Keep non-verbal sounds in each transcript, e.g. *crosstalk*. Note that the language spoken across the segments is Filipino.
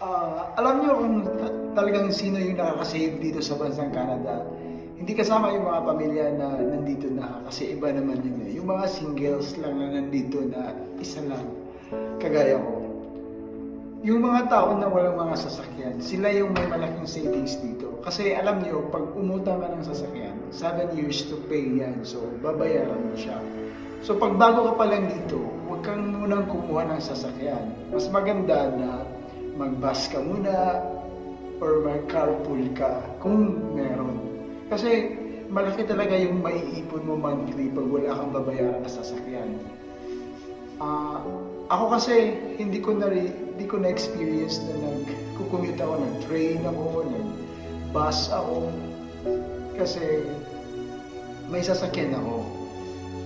Ah, alam niyo kung ta- talagang sino yung nakakasave dito sa bansang Canada. Hindi kasama yung mga pamilya na nandito na kasi iba naman yun eh. Yung mga singles lang na nandito na isa lang, kagaya ko. Yung mga tao na walang mga sasakyan, sila yung may malaking savings dito. Kasi alam niyo, pag umutang ka ng sasakyan, 7 years to pay yan. So, babayaran mo siya. So, pag bago ka pa lang dito, huwag kang munang kumuha ng sasakyan. Mas maganda na mag-bus ka muna or mag-carpool ka kung meron. Kasi malaki talaga yung maiipon mo monthly pag wala kang babayaran na sasakyan. Ah, ako kasi hindi ko na hindi ko na experience na nag-commute ako, nag-train ako, nag-bus ako kasi may sasakyan ako.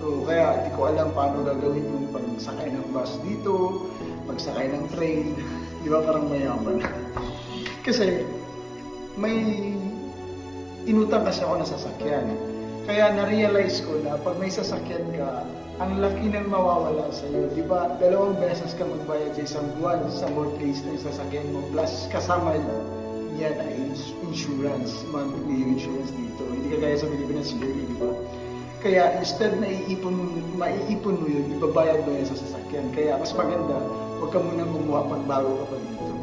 So kaya hindi ko alam paano gagawin yung pagsakay ng bus dito, pagsakay ng train, *laughs* di ba parang mayaman. *laughs* kasi may inutang kasi ako na sasakyan. Kaya na-realize ko na pag may sasakyan ka, ang laki ng mawawala sa iyo. Di ba? Dalawang beses ka magbayad sa isang buwan sa mortgage ng sasakyan mo. Plus, kasama yan ay ins- insurance, monthly insurance dito. Hindi ka gaya sa Pilipinas, yearly, di ba? Kaya instead na iipon, maiipon mo yun, ibabayad mo yan sa sasakyan. Kaya mas maganda, huwag ka muna gumawa pag bago ka pa dito.